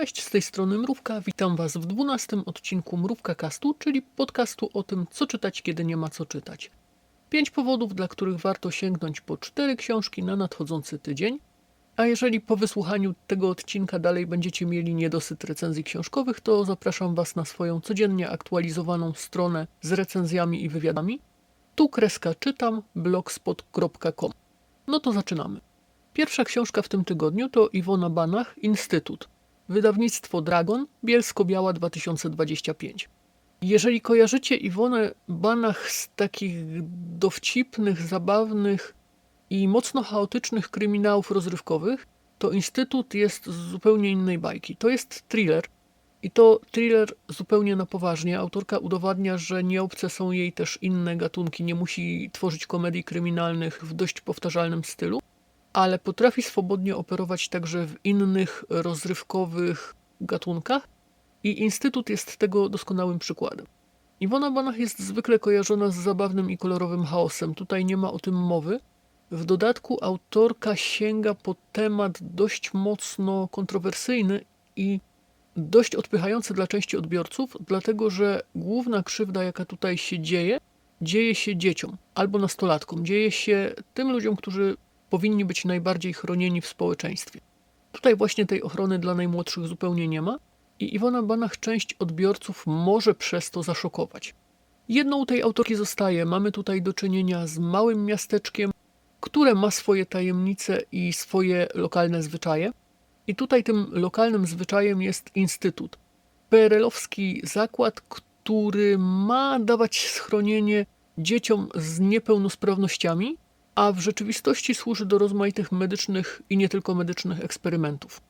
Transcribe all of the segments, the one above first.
Cześć, z tej strony Mrówka. Witam Was w dwunastym odcinku Mrówka Castu, czyli podcastu o tym, co czytać, kiedy nie ma co czytać. Pięć powodów, dla których warto sięgnąć po cztery książki na nadchodzący tydzień. A jeżeli po wysłuchaniu tego odcinka dalej będziecie mieli niedosyt recenzji książkowych, to zapraszam Was na swoją codziennie aktualizowaną stronę z recenzjami i wywiadami. Tu kreska czytam blogspot.com. No to zaczynamy. Pierwsza książka w tym tygodniu to Iwona Banach, Instytut. Wydawnictwo Dragon, Bielsko-Biała 2025. Jeżeli kojarzycie Iwonę Banach z takich dowcipnych, zabawnych i mocno chaotycznych kryminałów rozrywkowych, to Instytut jest z zupełnie innej bajki. To jest thriller. I to thriller zupełnie na poważnie. Autorka udowadnia, że nie obce są jej też inne gatunki. Nie musi tworzyć komedii kryminalnych w dość powtarzalnym stylu ale potrafi swobodnie operować także w innych rozrywkowych gatunkach i Instytut jest tego doskonałym przykładem. Iwona Banach jest zwykle kojarzona z zabawnym i kolorowym chaosem. Tutaj nie ma o tym mowy. W dodatku autorka sięga po temat dość mocno kontrowersyjny i dość odpychający dla części odbiorców, dlatego że główna krzywda, jaka tutaj się dzieje, dzieje się dzieciom albo nastolatkom. Dzieje się tym ludziom, którzy powinni być najbardziej chronieni w społeczeństwie. Tutaj właśnie tej ochrony dla najmłodszych zupełnie nie ma i Iwona Banach część odbiorców może przez to zaszokować. Jedną tej autorki zostaje. Mamy tutaj do czynienia z małym miasteczkiem, które ma swoje tajemnice i swoje lokalne zwyczaje. I tutaj tym lokalnym zwyczajem jest instytut. PRL-owski zakład, który ma dawać schronienie dzieciom z niepełnosprawnościami, a w rzeczywistości służy do rozmaitych medycznych i nie tylko medycznych eksperymentów.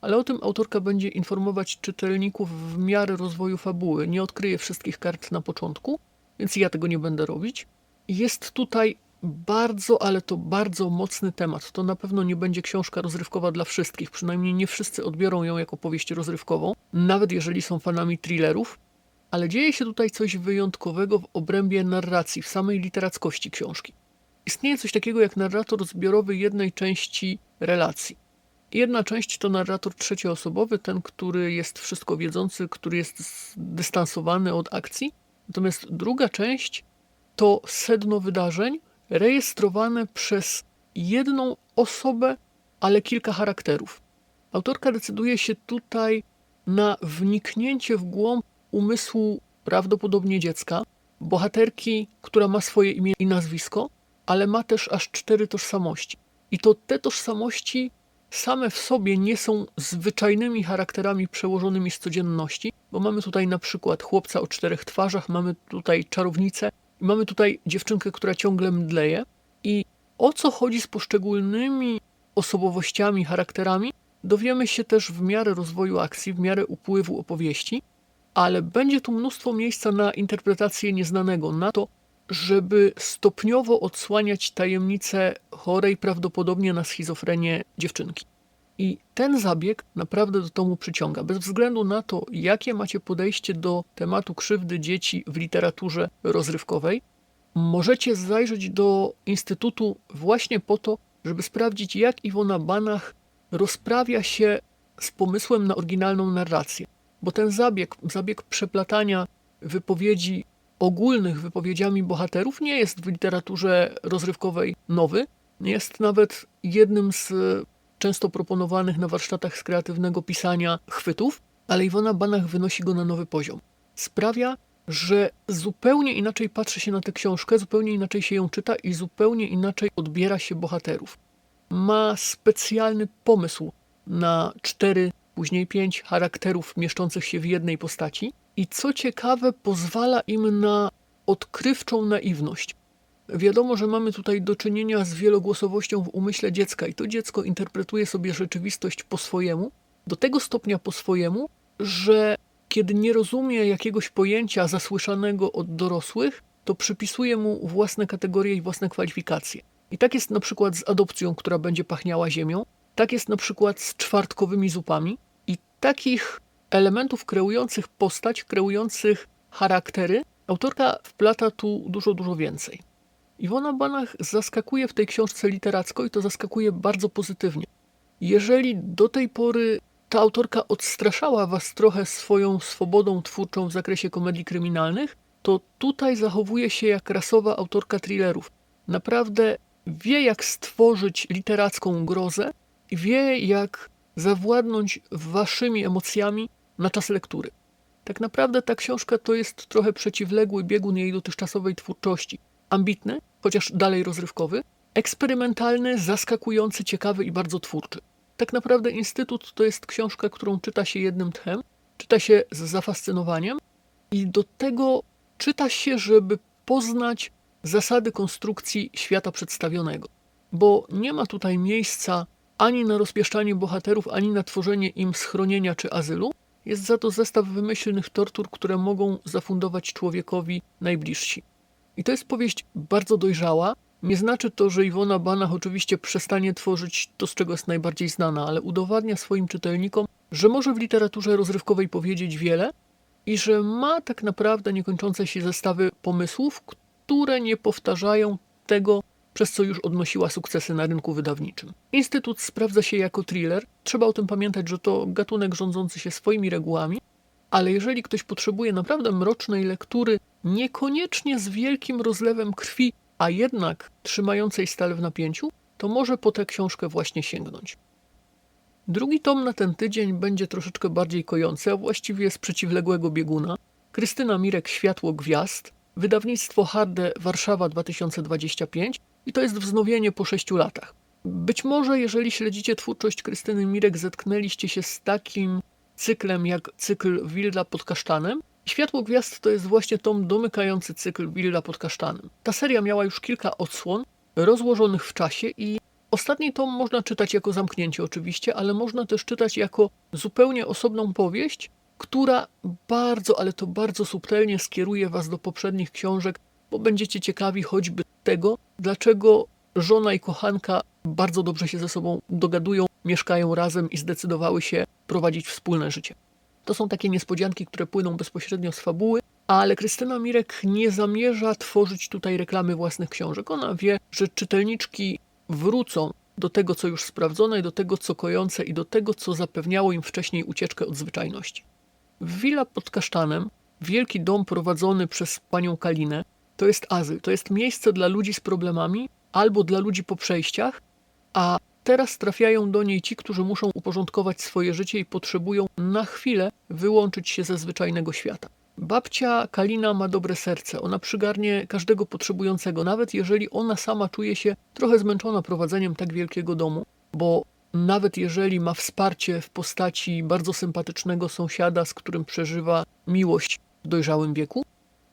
Ale o tym autorka będzie informować czytelników w miarę rozwoju fabuły. Nie odkryje wszystkich kart na początku, więc ja tego nie będę robić. Jest tutaj bardzo, ale to bardzo mocny temat. To na pewno nie będzie książka rozrywkowa dla wszystkich, przynajmniej nie wszyscy odbiorą ją jako powieść rozrywkową, nawet jeżeli są fanami thrillerów. Ale dzieje się tutaj coś wyjątkowego w obrębie narracji, w samej literackości książki. Istnieje coś takiego jak narrator zbiorowy jednej części relacji. Jedna część to narrator trzecioosobowy, ten, który jest wszystko wiedzący, który jest zdystansowany od akcji. Natomiast druga część to sedno wydarzeń rejestrowane przez jedną osobę, ale kilka charakterów. Autorka decyduje się tutaj na wniknięcie w głąb umysłu prawdopodobnie dziecka, bohaterki, która ma swoje imię i nazwisko, ale ma też aż cztery tożsamości. I to te tożsamości same w sobie nie są zwyczajnymi charakterami przełożonymi z codzienności, bo mamy tutaj na przykład chłopca o czterech twarzach, mamy tutaj czarownicę, mamy tutaj dziewczynkę, która ciągle mdleje. I o co chodzi z poszczególnymi osobowościami, charakterami, dowiemy się też w miarę rozwoju akcji, w miarę upływu opowieści, ale będzie tu mnóstwo miejsca na interpretację nieznanego, na to, żeby stopniowo odsłaniać tajemnicę chorej prawdopodobnie na schizofrenię dziewczynki. I ten zabieg naprawdę do tomu przyciąga. Bez względu na to, jakie macie podejście do tematu krzywdy dzieci w literaturze rozrywkowej, możecie zajrzeć do Instytutu właśnie po to, żeby sprawdzić, jak Iwona Banach rozprawia się z pomysłem na oryginalną narrację. Bo ten zabieg, zabieg przeplatania wypowiedzi ogólnych wypowiedziami bohaterów nie jest w literaturze rozrywkowej nowy. Jest nawet jednym z często proponowanych na warsztatach z kreatywnego pisania chwytów, ale Iwona Banach wynosi go na nowy poziom. Sprawia, że zupełnie inaczej patrzy się na tę książkę, zupełnie inaczej się ją czyta i zupełnie inaczej odbiera się bohaterów. Ma specjalny pomysł na cztery, później pięć charakterów mieszczących się w jednej postaci, i co ciekawe, pozwala im na odkrywczą naiwność. Wiadomo, że mamy tutaj do czynienia z wielogłosowością w umyśle dziecka i to dziecko interpretuje sobie rzeczywistość po swojemu, do tego stopnia po swojemu, że kiedy nie rozumie jakiegoś pojęcia zasłyszanego od dorosłych, to przypisuje mu własne kategorie i własne kwalifikacje. I tak jest na przykład z adopcją, która będzie pachniała ziemią, tak jest na przykład z czwartkowymi zupami i takich elementów kreujących postać, kreujących charaktery, autorka wplata tu dużo, dużo więcej. Iwona Banach zaskakuje w tej książce literacko i to zaskakuje bardzo pozytywnie. Jeżeli do tej pory ta autorka odstraszała was trochę swoją swobodą twórczą w zakresie komedii kryminalnych, to tutaj zachowuje się jak rasowa autorka thrillerów. Naprawdę wie, jak stworzyć literacką grozę i wie, jak zawładnąć waszymi emocjami na czas lektury. Tak naprawdę ta książka to jest trochę przeciwległy biegun jej dotychczasowej twórczości. Ambitny, chociaż dalej rozrywkowy, eksperymentalny, zaskakujący, ciekawy i bardzo twórczy. Tak naprawdę Instytut to jest książka, którą czyta się jednym tchem, czyta się z zafascynowaniem i do tego czyta się, żeby poznać zasady konstrukcji świata przedstawionego. Bo nie ma tutaj miejsca ani na rozpieszczanie bohaterów, ani na tworzenie im schronienia czy azylu. Jest za to zestaw wymyślnych tortur, które mogą zafundować człowiekowi najbliżsi. I to jest powieść bardzo dojrzała. Nie znaczy to, że Iwona Banach oczywiście przestanie tworzyć to, z czego jest najbardziej znana, ale udowadnia swoim czytelnikom, że może w literaturze rozrywkowej powiedzieć wiele i że ma tak naprawdę niekończące się zestawy pomysłów, które nie powtarzają tego, przez co już odnosiła sukcesy na rynku wydawniczym. Instytut sprawdza się jako thriller. Trzeba o tym pamiętać, że to gatunek rządzący się swoimi regułami, ale jeżeli ktoś potrzebuje naprawdę mrocznej lektury, niekoniecznie z wielkim rozlewem krwi, a jednak trzymającej stale w napięciu, to może po tę książkę właśnie sięgnąć. Drugi tom na ten tydzień będzie troszeczkę bardziej kojący, a właściwie z przeciwległego bieguna. Krystyna Mirek Światło Gwiazd, wydawnictwo Harde Warszawa 2025 i to jest wznowienie po sześciu latach. Być może, jeżeli śledzicie twórczość Krystyny Mirek, zetknęliście się z takim cyklem jak cykl Wilda pod kasztanem. Światło Gwiazd to jest właśnie tom domykający cykl Wilda pod kasztanem. Ta seria miała już kilka odsłon rozłożonych w czasie i ostatni tom można czytać jako zamknięcie oczywiście, ale można też czytać jako zupełnie osobną powieść, która bardzo, ale to bardzo subtelnie skieruje was do poprzednich książek, bo będziecie ciekawi choćby tego, dlaczego żona i kochanka bardzo dobrze się ze sobą dogadują, mieszkają razem i zdecydowały się prowadzić wspólne życie. To są takie niespodzianki, które płyną bezpośrednio z fabuły, ale Krystyna Mirek nie zamierza tworzyć tutaj reklamy własnych książek. Ona wie, że czytelniczki wrócą do tego, co już sprawdzone, do tego, co kojące, i do tego, co zapewniało im wcześniej ucieczkę od zwyczajności. Willa pod kasztanem, wielki dom prowadzony przez panią Kalinę, to jest azyl, to jest miejsce dla ludzi z problemami albo dla ludzi po przejściach, a teraz trafiają do niej ci, którzy muszą uporządkować swoje życie i potrzebują na chwilę wyłączyć się ze zwyczajnego świata. Babcia Kalina ma dobre serce, ona przygarnie każdego potrzebującego, nawet jeżeli ona sama czuje się trochę zmęczona prowadzeniem tak wielkiego domu, bo nawet jeżeli ma wsparcie w postaci bardzo sympatycznego sąsiada, z którym przeżywa miłość w dojrzałym wieku,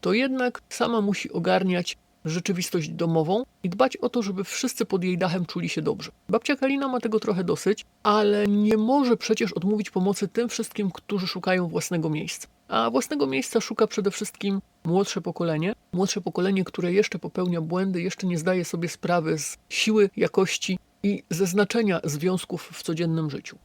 to jednak sama musi ogarniać rzeczywistość domową i dbać o to, żeby wszyscy pod jej dachem czuli się dobrze. Babcia Kalina ma tego trochę dosyć, ale nie może przecież odmówić pomocy tym wszystkim, którzy szukają własnego miejsca. A własnego miejsca szuka przede wszystkim młodsze pokolenie, młodsze pokolenie, które jeszcze popełnia błędy, jeszcze nie zdaje sobie sprawy z siły, jakości i ze znaczenia związków w codziennym życiu.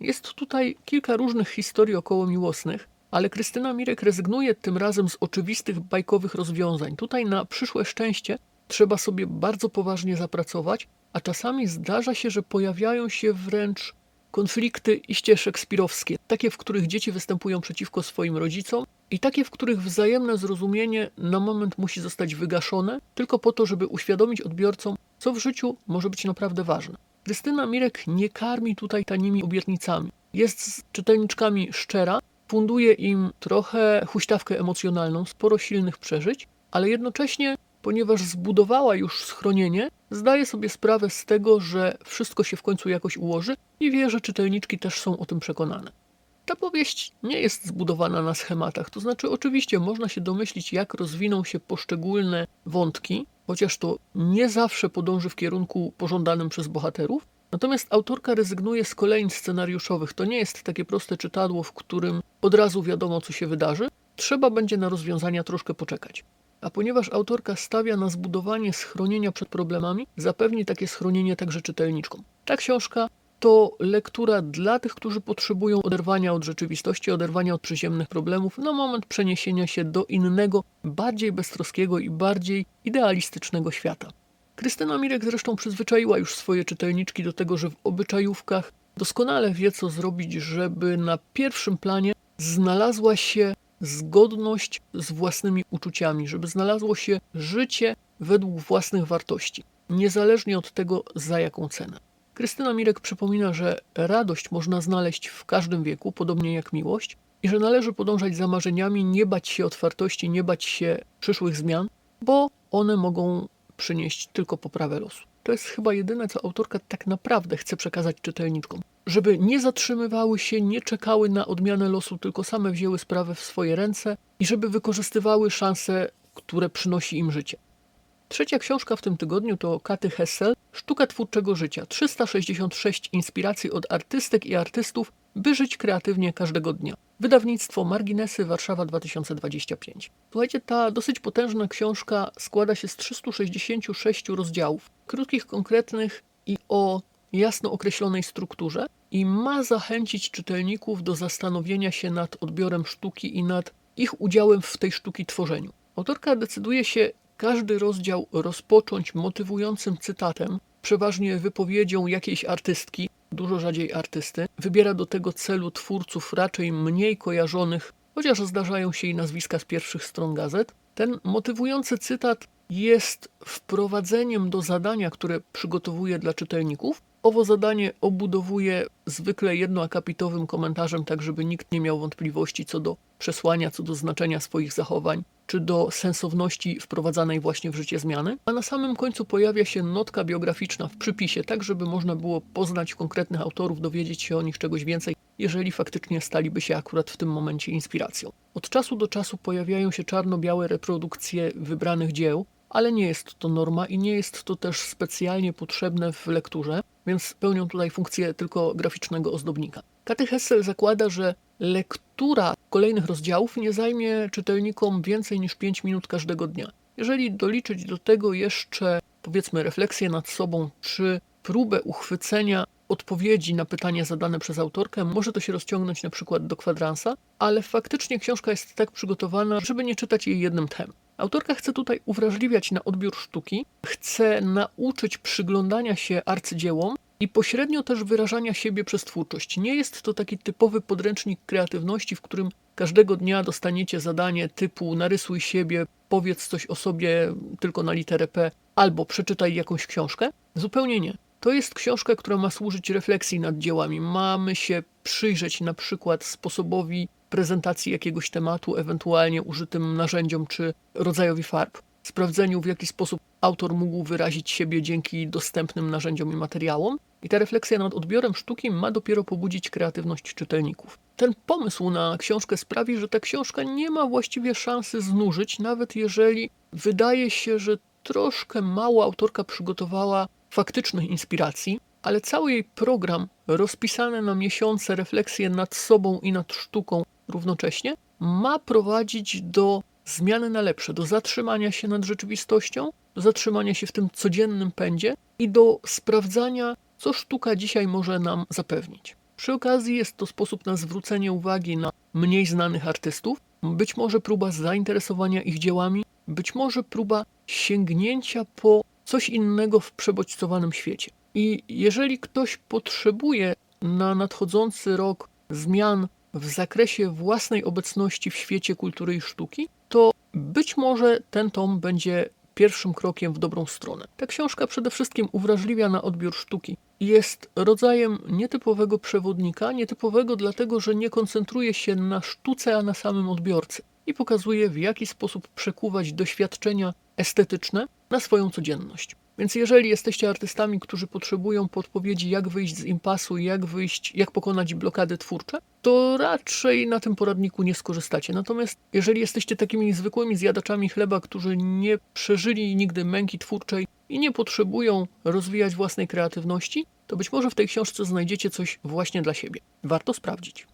Jest tutaj kilka różnych historii około miłosnych, ale Krystyna Mirek rezygnuje tym razem z oczywistych bajkowych rozwiązań. Tutaj na przyszłe szczęście trzeba sobie bardzo poważnie zapracować, a czasami zdarza się, że pojawiają się wręcz konflikty iście szekspirowskie, takie, w których dzieci występują przeciwko swoim rodzicom i takie, w których wzajemne zrozumienie na moment musi zostać wygaszone, tylko po to, żeby uświadomić odbiorcom, co w życiu może być naprawdę ważne. Krystyna Mirek nie karmi tutaj tanimi obietnicami. Jest z czytelniczkami szczera, funduje im trochę huśtawkę emocjonalną, sporo silnych przeżyć, ale jednocześnie, ponieważ zbudowała już schronienie, zdaje sobie sprawę z tego, że wszystko się w końcu jakoś ułoży i wie, że czytelniczki też są o tym przekonane. Ta powieść nie jest zbudowana na schematach, to znaczy oczywiście można się domyślić, jak rozwiną się poszczególne wątki, chociaż to nie zawsze podąży w kierunku pożądanym przez bohaterów, Natomiast autorka rezygnuje z kolejnych scenariuszowych. To nie jest takie proste czytadło, w którym od razu wiadomo, co się wydarzy. Trzeba będzie na rozwiązania troszkę poczekać. A ponieważ autorka stawia na zbudowanie schronienia przed problemami, zapewni takie schronienie także czytelniczkom. Ta książka to lektura dla tych, którzy potrzebują oderwania od rzeczywistości, oderwania od przyziemnych problemów na moment przeniesienia się do innego, bardziej beztroskiego i bardziej idealistycznego świata. Krystyna Mirek zresztą przyzwyczaiła już swoje czytelniczki do tego, że w obyczajówkach doskonale wie, co zrobić, żeby na pierwszym planie znalazła się zgodność z własnymi uczuciami, żeby znalazło się życie według własnych wartości, niezależnie od tego, za jaką cenę. Krystyna Mirek przypomina, że radość można znaleźć w każdym wieku, podobnie jak miłość, i że należy podążać za marzeniami, nie bać się otwartości, nie bać się przyszłych zmian, bo one mogą przynieść tylko poprawę losu. To jest chyba jedyne, co autorka tak naprawdę chce przekazać czytelniczkom. Żeby nie zatrzymywały się, nie czekały na odmianę losu, tylko same wzięły sprawę w swoje ręce i żeby wykorzystywały szanse, które przynosi im życie. Trzecia książka w tym tygodniu to Katy Hessel, Sztuka twórczego życia. 366 inspiracji od artystek i artystów, by żyć kreatywnie każdego dnia. Wydawnictwo Marginesy Warszawa 2025. Słuchajcie, ta dosyć potężna książka składa się z 366 rozdziałów, krótkich, konkretnych i o jasno określonej strukturze i ma zachęcić czytelników do zastanowienia się nad odbiorem sztuki i nad ich udziałem w tej sztuki tworzeniu. Autorka decyduje się każdy rozdział rozpocząć motywującym cytatem, przeważnie wypowiedzią jakiejś artystki, dużo rzadziej artysty. Wybiera do tego celu twórców raczej mniej kojarzonych, chociaż zdarzają się i nazwiska z pierwszych stron gazet. Ten motywujący cytat jest wprowadzeniem do zadania, które przygotowuje dla czytelników. Owo zadanie obudowuje zwykle jednoakapitowym komentarzem, tak żeby nikt nie miał wątpliwości co do przesłania, co do znaczenia swoich zachowań, czy do sensowności wprowadzanej właśnie w życie zmiany. A na samym końcu pojawia się notka biograficzna w przypisie, tak żeby można było poznać konkretnych autorów, dowiedzieć się o nich czegoś więcej, jeżeli faktycznie staliby się akurat w tym momencie inspiracją. Od czasu do czasu pojawiają się czarno-białe reprodukcje wybranych dzieł, ale nie jest to norma i nie jest to też specjalnie potrzebne w lekturze, więc pełnią tutaj funkcję tylko graficznego ozdobnika. Katy Hessel zakłada, że lektura kolejnych rozdziałów nie zajmie czytelnikom więcej niż 5 minut każdego dnia. Jeżeli doliczyć do tego jeszcze, powiedzmy, refleksję nad sobą, czy próbę uchwycenia odpowiedzi na pytania zadane przez autorkę, może to się rozciągnąć na przykład do kwadransa, ale faktycznie książka jest tak przygotowana, żeby nie czytać jej jednym tchem. Autorka chce tutaj uwrażliwiać na odbiór sztuki, chce nauczyć przyglądania się arcydziełom i pośrednio też wyrażania siebie przez twórczość. Nie jest to taki typowy podręcznik kreatywności, w którym każdego dnia dostaniecie zadanie typu narysuj siebie, powiedz coś o sobie tylko na literę P, albo przeczytaj jakąś książkę. Zupełnie nie. To jest książka, która ma służyć refleksji nad dziełami. Mamy się przyjrzeć na przykład sposobowi prezentacji jakiegoś tematu, ewentualnie użytym narzędziom czy rodzajowi farb, sprawdzeniu w jaki sposób autor mógł wyrazić siebie dzięki dostępnym narzędziom i materiałom. I ta refleksja nad odbiorem sztuki ma dopiero pobudzić kreatywność czytelników. Ten pomysł na książkę sprawi, że ta książka nie ma właściwie szansy znużyć, nawet jeżeli wydaje się, że troszkę mało autorka przygotowała faktycznych inspiracji, ale cały jej program rozpisany na miesiące, refleksje nad sobą i nad sztuką równocześnie, ma prowadzić do zmiany na lepsze, do zatrzymania się nad rzeczywistością, do zatrzymania się w tym codziennym pędzie i do sprawdzania, co sztuka dzisiaj może nam zapewnić. Przy okazji jest to sposób na zwrócenie uwagi na mniej znanych artystów, być może próba zainteresowania ich dziełami, być może próba sięgnięcia po coś innego w przebodźcowanym świecie. I jeżeli ktoś potrzebuje na nadchodzący rok zmian w zakresie własnej obecności w świecie kultury i sztuki, to być może ten tom będzie pierwszym krokiem w dobrą stronę. Ta książka przede wszystkim uwrażliwia na odbiór sztuki. Jest rodzajem nietypowego przewodnika, nietypowego dlatego, że nie koncentruje się na sztuce, a na samym odbiorcy i pokazuje, w jaki sposób przekuwać doświadczenia estetyczne na swoją codzienność. Więc jeżeli jesteście artystami, którzy potrzebują podpowiedzi, jak wyjść z impasu, jak wyjść, jak pokonać blokady twórcze, to raczej na tym poradniku nie skorzystacie. Natomiast jeżeli jesteście takimi zwykłymi zjadaczami chleba, którzy nie przeżyli nigdy męki twórczej i nie potrzebują rozwijać własnej kreatywności, to być może w tej książce znajdziecie coś właśnie dla siebie. Warto sprawdzić.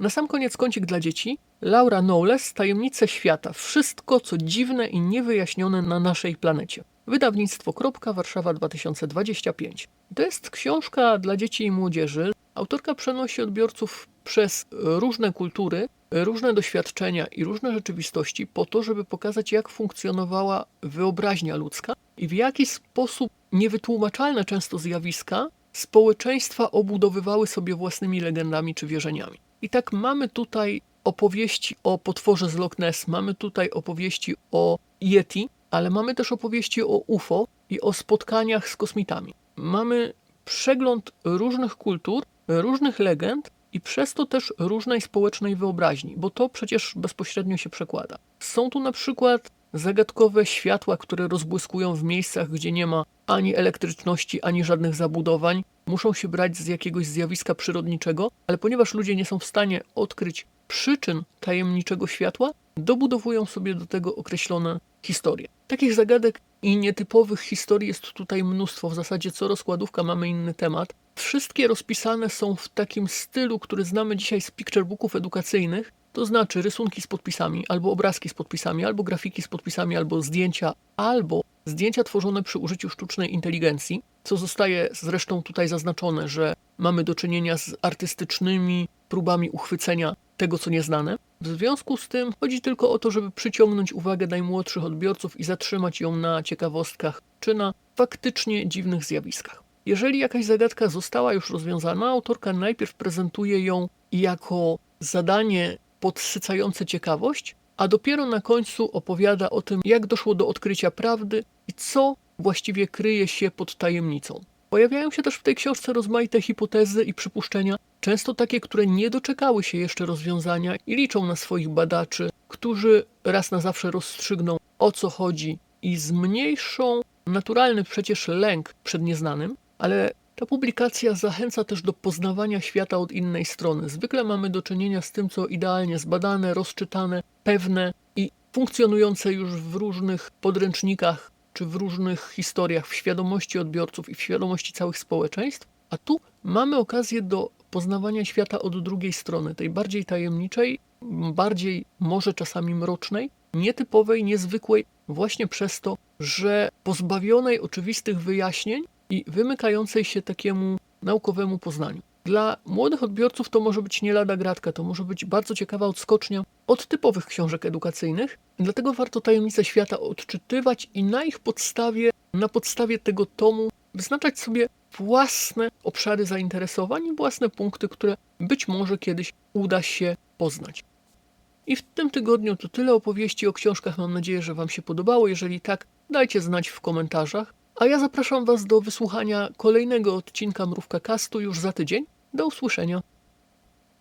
Na sam koniec kącik dla dzieci. Laura Knowles, Tajemnice Świata. Wszystko, co dziwne i niewyjaśnione na naszej planecie. Wydawnictwo Warszawa 2025. To jest książka dla dzieci i młodzieży. Autorka przenosi odbiorców przez różne kultury, różne doświadczenia i różne rzeczywistości po to, żeby pokazać, jak funkcjonowała wyobraźnia ludzka i w jaki sposób niewytłumaczalne często zjawiska społeczeństwa obudowywały sobie własnymi legendami czy wierzeniami. I tak mamy tutaj opowieści o potworze z Loch Ness, mamy tutaj opowieści o Yeti, ale mamy też opowieści o UFO i o spotkaniach z kosmitami. Mamy przegląd różnych kultur, różnych legend i przez to też różnej społecznej wyobraźni, bo to przecież bezpośrednio się przekłada. Są tu na przykład zagadkowe światła, które rozbłyskują w miejscach, gdzie nie ma ani elektryczności, ani żadnych zabudowań. Muszą się brać z jakiegoś zjawiska przyrodniczego, ale ponieważ ludzie nie są w stanie odkryć przyczyn tajemniczego światła, dobudowują sobie do tego określone historie. Takich zagadek i nietypowych historii jest tutaj mnóstwo. W zasadzie co rozkładówka mamy inny temat. Wszystkie rozpisane są w takim stylu, który znamy dzisiaj z picture booków edukacyjnych, to znaczy rysunki z podpisami, albo obrazki z podpisami, albo grafiki z podpisami, albo zdjęcia, albo zdjęcia tworzone przy użyciu sztucznej inteligencji, co zostaje zresztą tutaj zaznaczone, że mamy do czynienia z artystycznymi próbami uchwycenia tego, co nieznane. W związku z tym chodzi tylko o to, żeby przyciągnąć uwagę najmłodszych odbiorców i zatrzymać ją na ciekawostkach czy na faktycznie dziwnych zjawiskach. Jeżeli jakaś zagadka została już rozwiązana, autorka najpierw prezentuje ją jako zadanie podsycające ciekawość, a dopiero na końcu opowiada o tym, jak doszło do odkrycia prawdy i co właściwie kryje się pod tajemnicą. Pojawiają się też w tej książce rozmaite hipotezy i przypuszczenia, często takie, które nie doczekały się jeszcze rozwiązania i liczą na swoich badaczy, którzy raz na zawsze rozstrzygną o co chodzi i zmniejszą naturalny przecież lęk przed nieznanym, ale ta publikacja zachęca też do poznawania świata od innej strony. Zwykle mamy do czynienia z tym, co idealnie zbadane, rozczytane, pewne i funkcjonujące już w różnych podręcznikach czy w różnych historiach, w świadomości odbiorców i w świadomości całych społeczeństw. A tu mamy okazję do poznawania świata od drugiej strony, tej bardziej tajemniczej, bardziej może czasami mrocznej, nietypowej, niezwykłej, właśnie przez to, że pozbawionej oczywistych wyjaśnień i wymykającej się takiemu naukowemu poznaniu. Dla młodych odbiorców to może być nie lada gratka, to może być bardzo ciekawa odskocznia od typowych książek edukacyjnych, dlatego warto tajemnice świata odczytywać i na ich podstawie, na podstawie tego tomu wyznaczać sobie własne obszary zainteresowań własne punkty, które być może kiedyś uda się poznać. I w tym tygodniu to tyle opowieści o książkach. Mam nadzieję, że Wam się podobało. Jeżeli tak, dajcie znać w komentarzach. A ja zapraszam Was do wysłuchania kolejnego odcinka Mrówka Castu już za tydzień. Do usłyszenia.